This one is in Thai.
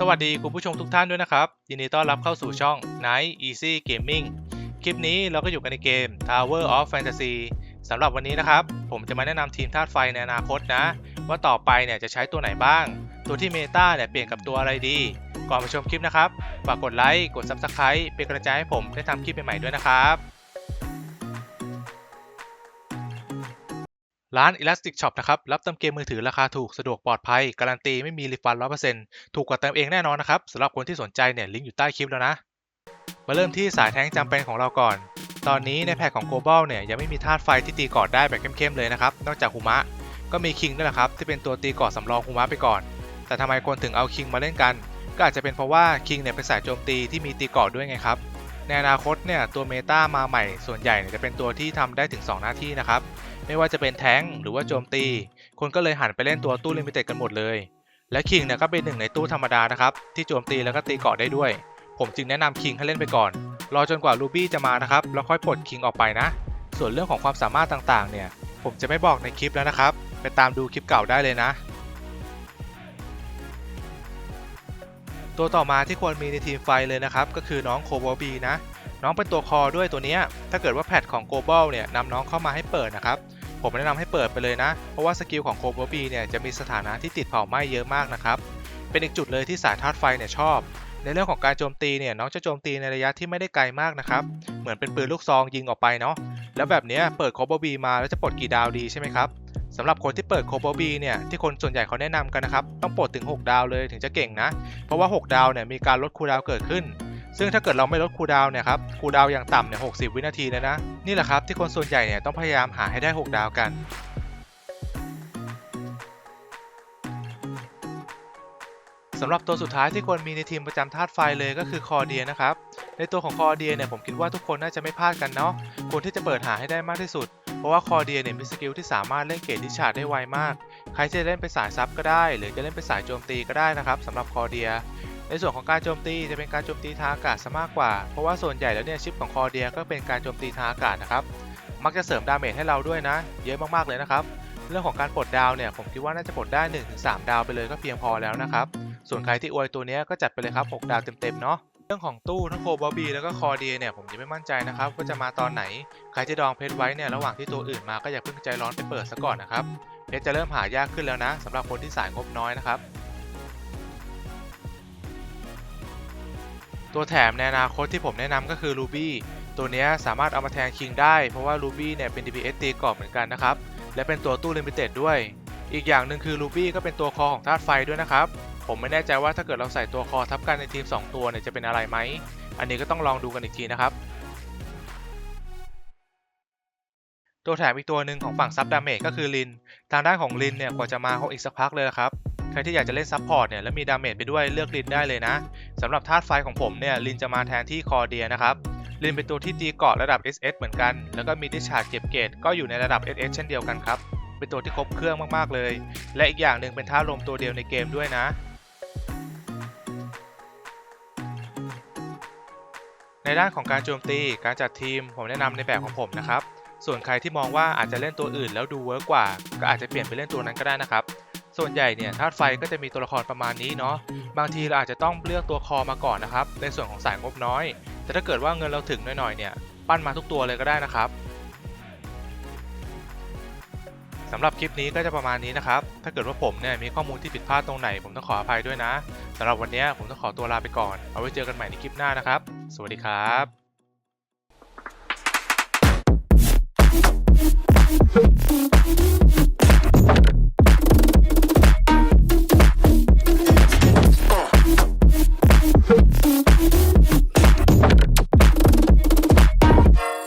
สวัสดีคุณผู้ชมทุกท่านด้วยนะครับ ยินดีต้อนรับเข้าสู่ช่อง Night Easy Gaming คลิปนี้เราก็อยู่กันในเกม Tower of Fantasy สำหรับวันนี้นะครับ ผมจะมาแนะนำทีมธาตุไฟในอนาคตนะ ว่าต่อไปเนี่ยจะใช้ตัวไหนบ้าง ตัวที่เมตาเนี่ยเปลี่ยนกับตัวอะไรดี ก่อนไปชมคลิปนะครับฝากกดไลค์กด Subscribe เป็นกำลังใจให้ผมได้ทำคลิปใหม่ๆด้วยนะครับ ร้าน Elastic Shop นะครับ รับเติมเกมมือถือราคาถูก สะดวกปลอดภัย การันตีไม่มีรีฟัน100%ถูกกว่าเติมเองแน่นอนนะครับสำหรับคนที่สนใจเนี่ยลิงก์อยู่ใต้คลิปแล้วนะ มาเริ่มที่สายแท้งจำเป็นของเราก่อน ตอนนี้ในแพ็กของ Global เนี่ยยังไม่มีธาตุไฟที่ตีกอดได้แบบเข้มๆเลยนะครับ นอกจากฮูมะ ก็มีคิงนั่นแหละครับที่เป็นตัวตีกอดสำรองฮูมะไปก่อน แต่ทำไมคนถึงเอาคิงมาเล่นกัน ก็อาจจะเป็นเพราะว่าคิงเนี่ยเป็นสายโจมตีที่มีตีกอดด้วยไงครับ ในอนาคตเนี่ยตัวเมตามาใหม่ส่วนใหญ่จะเป็นตัวที่ทำได้ถึง 2 หน้าที่นะครับ ไม่ว่าจะเป็นแท้งหรือว่าโจมตี คนก็เลยหันไปเล่นตัวตู้ลิมิเต็ดกันหมดเลย และคิงเนี่ยก็เป็นหนึ่งในตู้ธรรมดานะครับ ที่โจมตีแล้วก็ตีเกาะได้ด้วย ผมจึงแนะนำคิงให้เล่นไปก่อน รอจนกว่าลูบี้จะมานะครับ แล้วค่อยปลดคิงออกไปนะ ส่วนเรื่องของความสามารถต่างๆ เนี่ย ผมจะไม่บอกในคลิปแล้วนะครับ ไปตามดูคลิปเก่าได้เลยนะ ตัวต่อมาที่ควรมีในทีมไฟเลยนะครับ ก็คือน้องโคโบบีนะน้องเป็นตัวคอด้วยตัวนี้ถ้าเกิดว่าแพทของ Global เนี่ยนำน้องเข้ามาให้เปิดนะครับ ผมแนะนำให้เปิดไปเลยนะ เพราะว่าสกิลของโคโบบีเนี่ยจะมีสถานะที่ติดเผาไหม้เยอะมากนะครับ เป็นอีกจุดเลยที่สายธาตุไฟเนี่ยชอบ ในเรื่องของการโจมตีเนี่ยน้องจะโจมตีในระยะที่ไม่ได้ไกลมากนะครับ เหมือนเป็นปืนลูกซองยิงออกไปเนาะ แล้วแบบนี้เปิดโคโบบีมาแล้วจะปลดกี่ดาวดีใช่ไหมครับสำหรับคนที่เปิดโคโบบีเนี่ยที่คนส่วนใหญ่เขาแนะนำกันนะครับต้องปลดถึง 6 ดาวเลยถึงจะเก่งนะ เพราะว่า 6 ดาวเนี่ยมีการลดคูลดาวเกิดขึ้น ซึ่งถ้าเกิดเราไม่ลดคูดาวเนี่ยครับคูดาวอย่างต่ำเนี่ย60วินาทีเลยนะ นี่แหละครับที่คนส่วนใหญ่เนี่ยต้องพยายามหาให้ได้ 6 ดาวกันสำหรับตัวสุดท้ายที่ควรมีในทีมประจำธาตุไฟเลยก็คือคอเดียนะครับ ในตัวของคอเดียเนี่ยผมคิดว่าทุกคนน่าจะไม่พลาดกันเนาะควรที่จะเปิดหาให้ได้มากที่สุด เพราะว่าคอเดียเนี่ยมีสกิลที่สามารถเล่นเกรดดิชาร์ดได้ไวมาก ใครจะเล่นเป็นสายซับก็ได้ หรือจะเล่นเป็นสายโจมตีก็ได้นะครับสำหรับคอเดีย ในส่วนของการโจมตีจะเป็นการโจมตีทางอากาศซะมากกว่า เพราะว่าส่วนใหญ่แล้วเนี่ยชิปของคอเดียก็เป็นการโจมตีทางอากาศนะครับ มักจะเสริมดาเมจให้เราด้วยนะ เยอะมากๆเลยนะครับ เรื่องของการปลดดาวเนี่ยผมคิดว่าน่าจะปลดได้ 1-3 ดาวไปเลยก็เพียงพอแล้วนะครับ ส่วนใครที่อวยตัวนี้ก็จัดไปเลยครับ 6 ดาวเต็มๆเนาะเรื่องของตู้ทั้งโคบอบบี้แล้วก็คอเดียเนี่ยผมยังไม่มั่นใจนะครับว่าจะมาตอนไหน ใครที่ดองเพชรไว้เนี่ยระหว่างที่ตัวอื่นมาก็อย่าเพิ่งใจร้อนไปเปิดซะก่อนนะครับเพชรจะเริ่มหายากขึ้นแล้วนะสำหรับคนที่สายงบน้อยนะครับ ตัวแถมในอนาคตที่ผมแนะนำก็คือ Ruby ตัวนี้สามารถเอามาแทนคิงได้ เพราะว่า Ruby เนี่ยเป็น DPS ตีกรอบเหมือนกันนะครับ และเป็นตัวตู้ลิมิเต็ดด้วย อีกอย่างหนึ่งคือ Ruby ก็เป็นตัวคอของธาตุไฟด้วยนะครับ ผมไม่แน่ใจว่าถ้าเกิดเราใส่ตัวคอทับกันในทีม 2 ตัวเนี่ยจะเป็นอะไรไหม อันนี้ก็ต้องลองดูกันอีกทีนะครับ ตัวแถมอีกตัวหนึ่งของฝั่งซับดาเมจก็คือลิน ทางด้านของลินเนี่ยกว่าจะมาคงอีกสักพักเลยละครับ ใครที่อยากจะเล่นซับพอร์ตเนี่ยแล้วมีดาเมจไปด้วยเลือกลินได้เลยนะสำหรับธาตุไฟของผมเนี่ยลินจะมาแทนที่คอเดียนะครับลินเป็นตัวที่ตีเกาะระดับ SS เหมือนกัน แล้วก็มีดิชาร์จเก็บเกรดก็อยู่ในระดับ SS เช่นเดียวกันครับ เป็นตัวที่ครบเครื่องมากๆเลย และอีกอย่างหนึ่งเป็นท่าลมตัวเดียวในเกมด้วยนะ ในด้านของการโจมตีการจัดทีมผมแนะนำในแบบของผมนะครับ ส่วนใครที่มองว่าอาจจะเล่นตัวอื่นแล้วดูเวิร์กกว่า ก็อาจจะเปลี่ยนไปเล่นตัวนั้นก็ได้นะครับ ส่วนใหญ่เนี่ยธาตุไฟก็จะมีตัวละครประมาณนี้เนาะบางทีเราอาจจะต้องเลือกตัวคอมาก่อนนะครับ ในส่วนของสายงบน้อย แต่ถ้าเกิดว่าเงินเราถึงหน่อยๆเนี่ยปั้นมาทุกตัวเลยก็ได้นะครับสำหรับคลิปนี้ก็จะประมาณนี้นะครับ ถ้าเกิดว่าผมเนี่ยมีข้อมูลที่ผิดพลาดตรงไหน ผมต้องขออภัยด้วยนะสำหรับวันนี้ผมต้องขอตัวลาไปก่อน เอาไว้เจอกันใหม่ในคลิปหน้านะครับ สวัสดีครับ